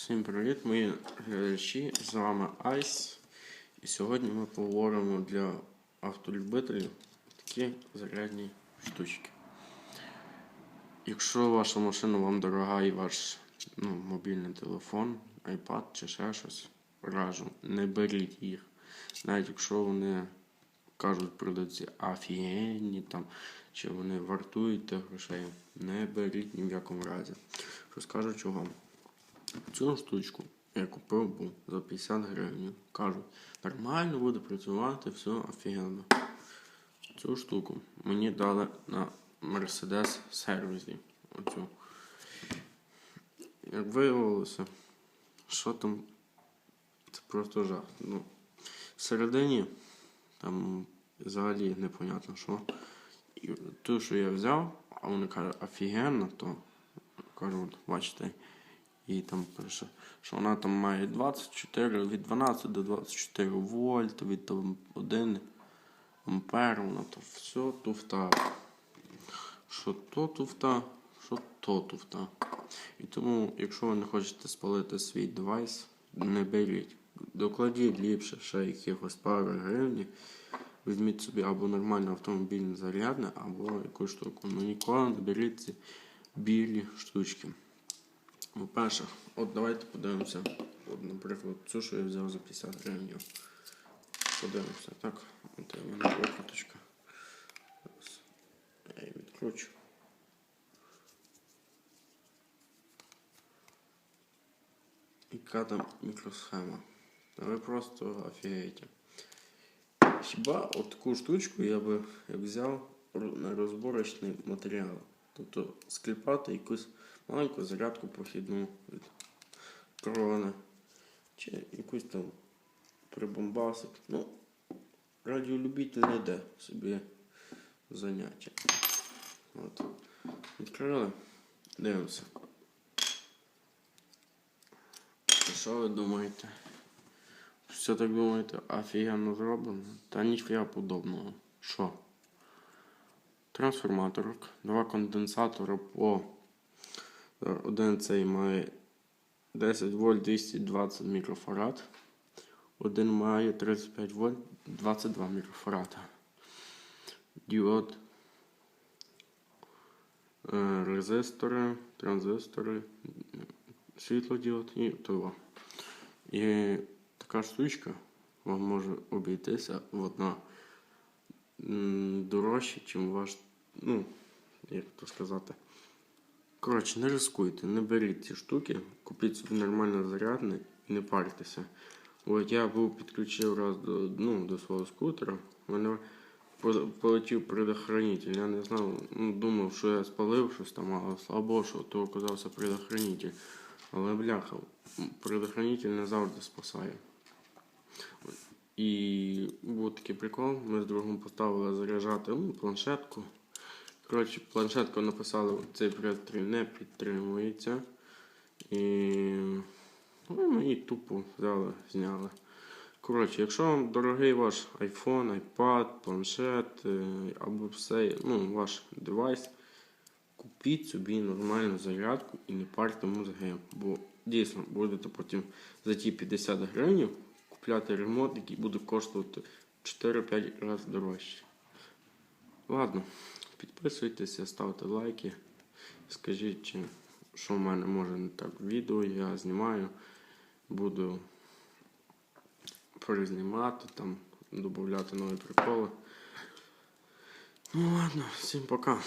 Всім привіт, мої глядачі. З вами Айс. І сьогодні ми поговоримо для автолюбителів такі зарядні штучки. Якщо ваша машина вам дорога і ваш ну, мобільний телефон, iPad чи ще щось, раджу, не беріть їх. Навіть якщо вони кажуть продавці офігенні там, чи вони вартують тих грошей, не беріть ні в якому разі. Розкажу чого. Цю штучку я купив був за 50 гривень. Кажуть, нормально буде працювати, все офігенно. Цю штуку мені дали на Mercedes сервісі. Оцю. Як виявилося, що там це просто жах. Ну, всередині там взагалі непонятно що. І ту, що я взяв, а вони кажуть, офігенно, то кажуть, бачите. І там пише, що вона там має 24, від 12 до 24 вольт, від там 1 ампер, вона то все туфта. Що то туфта, що то туфта. І тому, якщо ви не хочете спалити свій девайс, не беріть. Докладіть ліпше ще якихось пару гривень. Візьміть собі або нормальне автомобільне зарядне, або якусь штуку. Ну ніколи не беріть ці білі штучки. По-перше, от давайте подивимося. От, наприклад, цю, що я взяв за 50 гривень. Подивимося, так? От я мене. Зараз Я її відкручу. Яка там мікросхема? Ви просто офігієте. Хіба от таку штучку я би взяв на розборочний матеріал. Тобто скліпати якусь маленьку зарядку прохідну від корони. Чи якусь там прибомбасик. Ну, радіолюбитель не йде собі заняття. От. Відкрили. Дивимося. Що ви думаєте? Все так думаєте, офігенно зроблено? Та ніфіга подобного. Що? Трансформаторок, два конденсатори по е, один цей має 10 вольт 220 мікрофарад. Один має 35 вольт 22 мікрофарада. Діод. е, Резистори, транзистори, світлодіод і того. І така штучка вам може обійтися в одна дорожче, ніж ваш, ну, як то сказати. Коротше, не рискуйте, не беріть ці штуки, купіть собі нормально зарядне і не парьтеся. От я був підключив раз до, ну, до свого скутера, мене полетів предохранитель. Я не знав, ну, думав, що я спалив щось там, але Богу, що то оказався предохранитель. Але бляха, предохранитель не завжди спасає. І був такий прикол, ми з другом поставили заряджати ну, планшетку. Коротше, планшетку написали, цей пристрій не підтримується. І ну, ми тупо взяли, зняли. Коротше, якщо вам дорогий ваш iPhone, iPad, планшет е, або все, ну, ваш девайс, купіть собі нормальну зарядку і не парте мозги. Бо дійсно будете потім за ті 50 гривень купляти ремонт, який буде коштувати 4-5 разів дорожче. Ладно, підписуйтеся, ставте лайки. Скажіть, що в мене може не так відео, я знімаю, буду перезнімати, там, додати нові приколи. Ну ладно, всім пока.